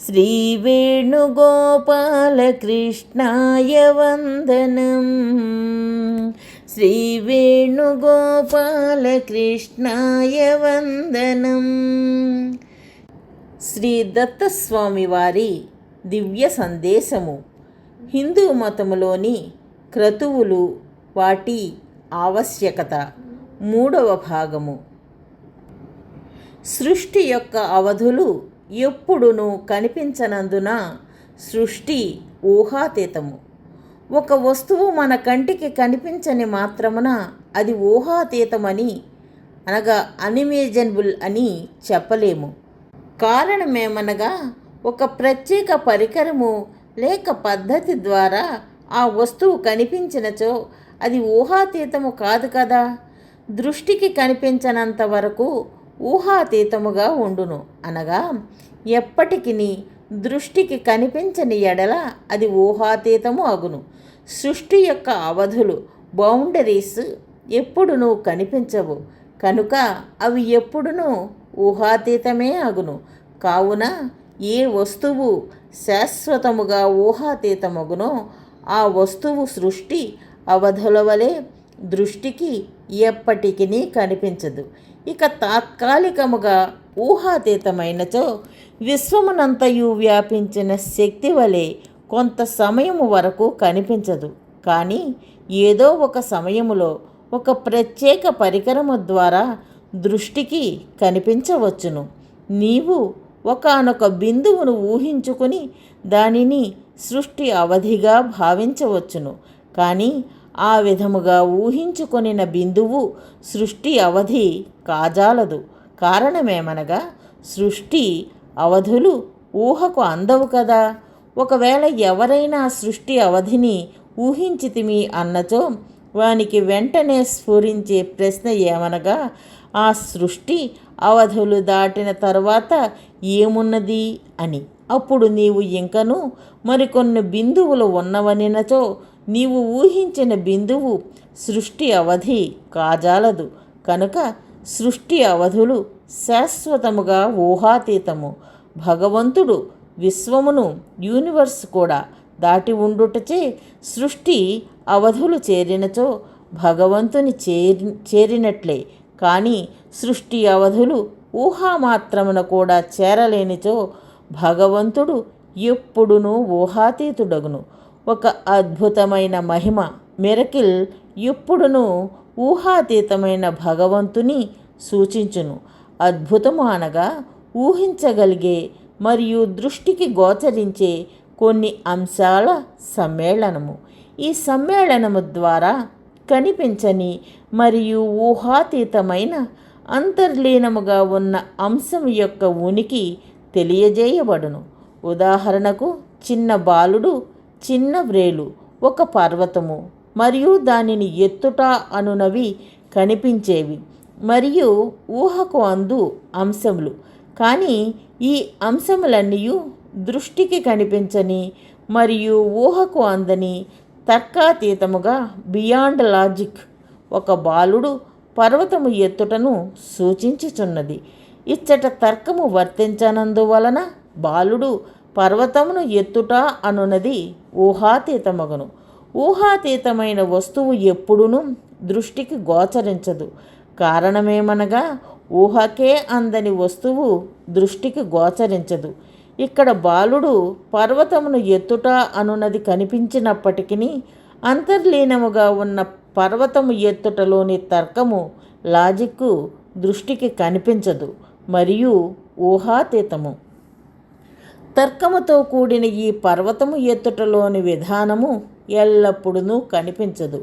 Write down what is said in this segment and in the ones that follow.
श्रीवेणुगोपालकृष्णाय वन्दनम् శ్రీవేణుగోపాలకృష్ణాయ వందనం శ్రీ దత్తస్వామి వారి దివ్య సందేశము హిందూ మతములోని క్రతువులు వాటి ఆవశ్యకత మూడవ భాగము సృష్టి యొక్క అవధులు ఎప్పుడునూ కనిపించనందున సృష్టి ఊహాతీతము. ఒక వస్తువు మన కంటికి కనిపించని మాత్రమున అది ఊహాతీతమని అనగా అనిమేజనబుల్ అని చెప్పలేము. కారణమేమనగా ఒక ప్రత్యేక పరికరము లేక పద్ధతి ద్వారా ఆ వస్తువు కనిపించినచో అది ఊహాతీతము కాదు కదా. దృష్టికి కనిపించనంత వరకు ఊహాతీతముగా ఉండును. అనగా ఎప్పటికీ దృష్టికి కనిపించని ఎడల అది ఊహాతీతము అగును. సృష్టి యొక్క అవధులు బౌండరీస్ ఎప్పుడునూ కనిపించవు. కనుక అవి ఎప్పుడునూ ఊహాతీతమే అగును. కావున ఏ వస్తువు శాశ్వతముగా ఊహాతీతమగునో ఆ వస్తువు సృష్టి అవధుల వలె దృష్టికి ఎప్పటికీ కనిపించదు. ఇక తాత్కాలికముగా ఊహాతీతమైనచో విశ్వమునంతయు వ్యాపించిన శక్తి వలె కొంత సమయము వరకు కనిపించదు. కానీ ఏదో ఒక సమయములో ఒక ప్రత్యేక పరికరము ద్వారా దృష్టికి కనిపించవచ్చును. నీవు ఒకనొక బిందువును ఊహించుకుని దానిని సృష్టి అవధిగా భావించవచ్చును. కానీ ఆ విధముగా ఊహించుకొనిన బిందువు సృష్టి అవధి కాజాలదు. కారణమేమనగా సృష్టి అవధులు ఊహకు అందవు కదా. ఒకవేళ ఎవరైనా సృష్టి అవధిని ఊహించితిమి అన్నచో వానికి వెంటనే స్ఫురించే ప్రశ్న ఏమనగా ఆ సృష్టి అవధులు దాటిన తర్వాత ఏమున్నది అని. అప్పుడు నీవు ఇంకను మరికొన్ని బిందువులు ఉన్నవనినచో నీవు ఊహించిన బిందువు సృష్టి అవధి కాజాలదు. కనుక సృష్టి అవధులు శాశ్వతముగా ఊహాతీతము. భగవంతుడు విశ్వమును యూనివర్స్ కూడా దాటి ఉండుటచే సృష్టి అవధులు చేరినచో భగవంతుని చేరి చేరినట్లే. కానీ సృష్టి అవధులు ఊహామాత్రమున కూడా చేరలేనిచో భగవంతుడు ఎప్పుడునూ ఊహాతీతుడగును. ఒక అద్భుతమైన మహిమ. మిరకిల్ ఎప్పుడును ఊహాతీతమైన భగవంతుని సూచించును. అద్భుతము అనగా ఊహించగలిగే మరియు దృష్టికి గోచరించే కొన్ని అంశాల సమ్మేళనము. ఈ సమ్మేళనము ద్వారా కనిపించని మరియు ఊహాతీతమైన అంతర్లీనముగా ఉన్న అంశం యొక్క ఉనికి తెలియజేయబడును. ఉదాహరణకు చిన్న బాలుడు చిన్న వ్రేలు ఒక పర్వతము మరియు దానిని ఎత్తుట అనునవి కనిపించేవి మరియు ఊహకు అందు అంశములు. కానీ ఈ అంశములన్నీ దృష్టికి కనిపించని మరియు ఊహకు అందని తర్కాతీతముగా బియాండ్ లాజిక్ ఒక బాలుడు పర్వతము ఎత్తుటను సూచించుచున్నది. ఇచ్చట తర్కము వర్తించనందువలన బాలుడు పర్వతమును ఎత్తుట అనున్నది ఊహాతీతమగును. ఊహాతీతమైన వస్తువు ఎప్పుడునూ దృష్టికి గోచరించదు. కారణమేమనగా ఊహకే అందని వస్తువు దృష్టికి గోచరించదు. ఇక్కడ బాలుడు పర్వతమును ఎత్తుట అనున్నది కనిపించినప్పటికీ అంతర్లీనముగా ఉన్న పర్వతము ఎత్తుటలోని తర్కము లాజిక్కు దృష్టికి కనిపించదు మరియు ఊహాతీతము. తర్కముతో కూడిన ఈ పర్వతము ఎత్తుటలోని విధానము ఎల్లప్పుడూ కనిపించదు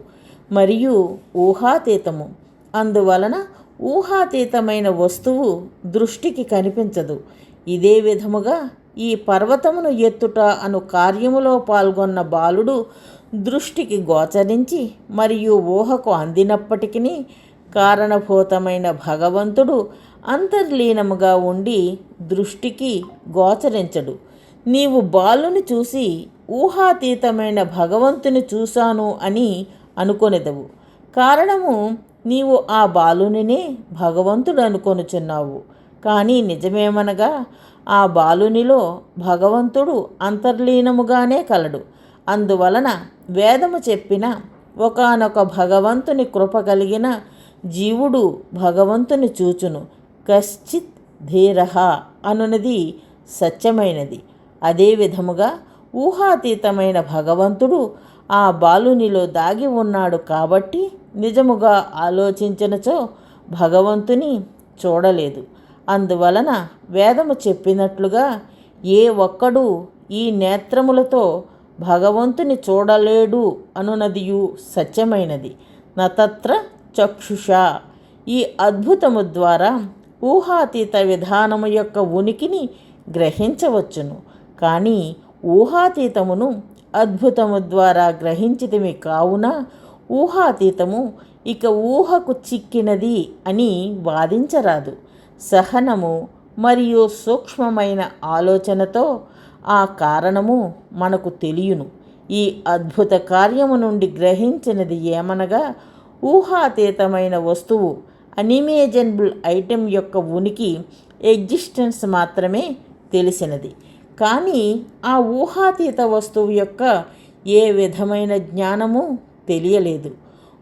మరియు ఊహాతీతము. అందువలన ఊహాతీతమైన వస్తువు దృష్టికి కనిపించదు. ఇదే విధముగా ఈ పర్వతమును ఎత్తుట అను కార్యములో పాల్గొన్న బాలుడు దృష్టికి గోచరించి మరియు ఊహకు అందినప్పటికీ కారణభూతమైన భగవంతుడు అంతర్లీనముగా ఉండి దృష్టికి గోచరించడు. నీవు బాలుని చూసి ఊహాతీతమైన భగవంతుని చూశాను అని అనుకొనిదవు. కారణము నీవు ఆ బాలునినే భగవంతుడు అనుకొనుచున్నావు. కానీ నిజమేమనగా ఆ బాలునిలో భగవంతుడు అంతర్లీనముగానే కలడు. అందువలన వేదము చెప్పిన ఒకనొక భగవంతుని కృప కలిగిన జీవుడు భగవంతుని చూచును. కశ్చిత్ ధీరహ అనునది సత్యమైనది. అదే విధముగా ఊహాతీతమైన భగవంతుడు ఆ బాలునిలో దాగి ఉన్నాడు కాబట్టి నిజముగా ఆలోచించినచో భగవంతుని చూడలేదు. అందువలన వేదము చెప్పినట్లుగా ఏ ఒక్కడు ఈ నేత్రములతో భగవంతుని చూడలేడు అనునదియు సత్యమైనది. నతత్ర చక్షుష. ఈ అద్భుతము ద్వారా ఊహాతీత విధానము యొక్క ఉనికిని గ్రహించవచ్చును. కానీ ఊహాతీతమును అద్భుతము ద్వారా గ్రహించితిమి కావున ఊహాతీతము ఇక ఊహకు చిక్కినది అని వాదించరాదు. సహనము మరియు సూక్ష్మమైన ఆలోచనతో ఆ కారణము మనకు తెలియను. ఈ అద్భుత కార్యము నుండి గ్రహించినది ఏమనగా ఊహాతీతమైన వస్తువు అనిమేజనబుల్ ఐటెం యొక్క ఉనికి ఎగ్జిస్టెన్స్ మాత్రమే తెలిసినది. కానీ ఆ ఊహాతీత వస్తువు యొక్క ఏ విధమైన జ్ఞానము తెలియలేదు.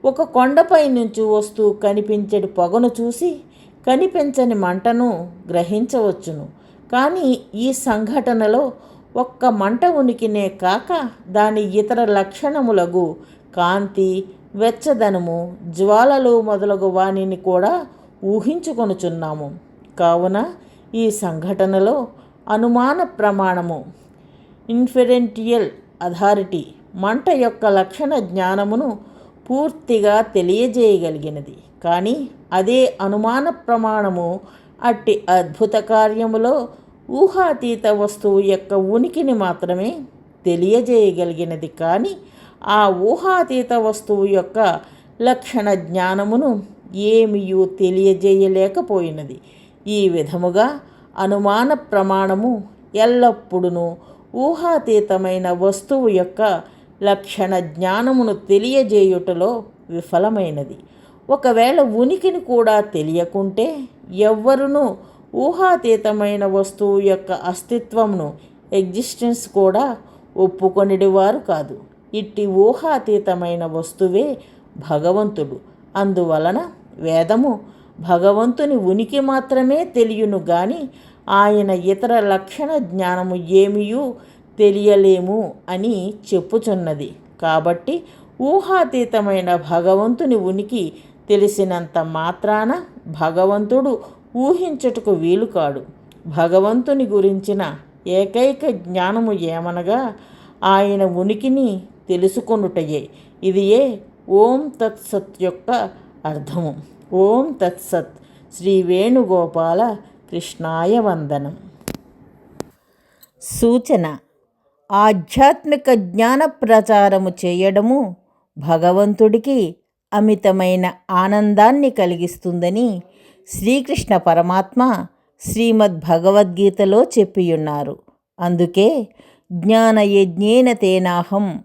ఒక కొండపై నుంచి వస్తూ కనిపించడి పొగను చూసి కనిపించని మంటను గ్రహించవచ్చును. కానీ ఈ సంఘటనలో ఒక్క మంట ఉనికినే కాక దాని ఇతర లక్షణములగు కాంతి వెచ్చదనము జ్వాలలు మొదలగు వాణిని కూడా ఊహించుకొనుచున్నాము. కావున ఈ సంఘటనలో అనుమాన ప్రమాణము ఇన్ఫెరెంటియల్ అథారిటీ మంట యొక్క లక్షణ జ్ఞానమును పూర్తిగా తెలియజేయగలిగినది. కానీ అదే అనుమాన ప్రమాణము అట్టి అద్భుత కార్యములో ఊహాతీత వస్తువు యొక్క ఉనికిని మాత్రమే తెలియజేయగలిగినది. కానీ ఆ ఊహాతీత వస్తువు యొక్క లక్షణ జ్ఞానమును ఏమియూ తెలియజేయలేకపోయినది. ఈ విధముగా అనుమాన ప్రమాణము ఎల్లప్పుడూ ఊహాతీతమైన వస్తువు యొక్క లక్షణ జ్ఞానమును తెలియజేయుటలో విఫలమైనది. ఒకవేళ ఉనికిని కూడా తెలియకుంటే ఎవ్వరునూ ఊహాతీతమైన వస్తువు యొక్క అస్తిత్వమును ఎగ్జిస్టెన్స్ కూడా ఒప్పుకొనిడివారు కాదు. ఇట్టి ఊహాతీతమైన వస్తువే భగవంతుడు. అందువలన వేదము భగవంతుని ఉనికి మాత్రమే తెలియను గాని ఆయన ఇతర లక్షణ జ్ఞానము ఏమియూ తెలియలేము అని చెప్పుచున్నది. కాబట్టి ఊహాతీతమైన భగవంతుని ఉనికి తెలిసినంత మాత్రాన భగవంతుడు ఊహించుటకు వీలు కాడు. భగవంతుని గురించిన ఏకైక జ్ఞానము ఏమనగా ఆయన ఉనికిని తెలుసుకొనుటయే. ఇది ఏ ఓం తత్సత్ యొక్క అర్థము. ఓం తత్సత్ శ్రీ వేణుగోపాల కృష్ణాయ వందనం. సూచన. ఆధ్యాత్మిక జ్ఞాన ప్రచారము చేయడము భగవంతుడికి అమితమైన ఆనందాన్ని కలిగిస్తుందని శ్రీకృష్ణ పరమాత్మ శ్రీమద్ భగవద్గీతలో చెప్పియున్నారు. అందుకే జ్ఞానయజ్ఞేన తేనాహం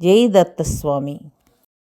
జై దత్తస్వామి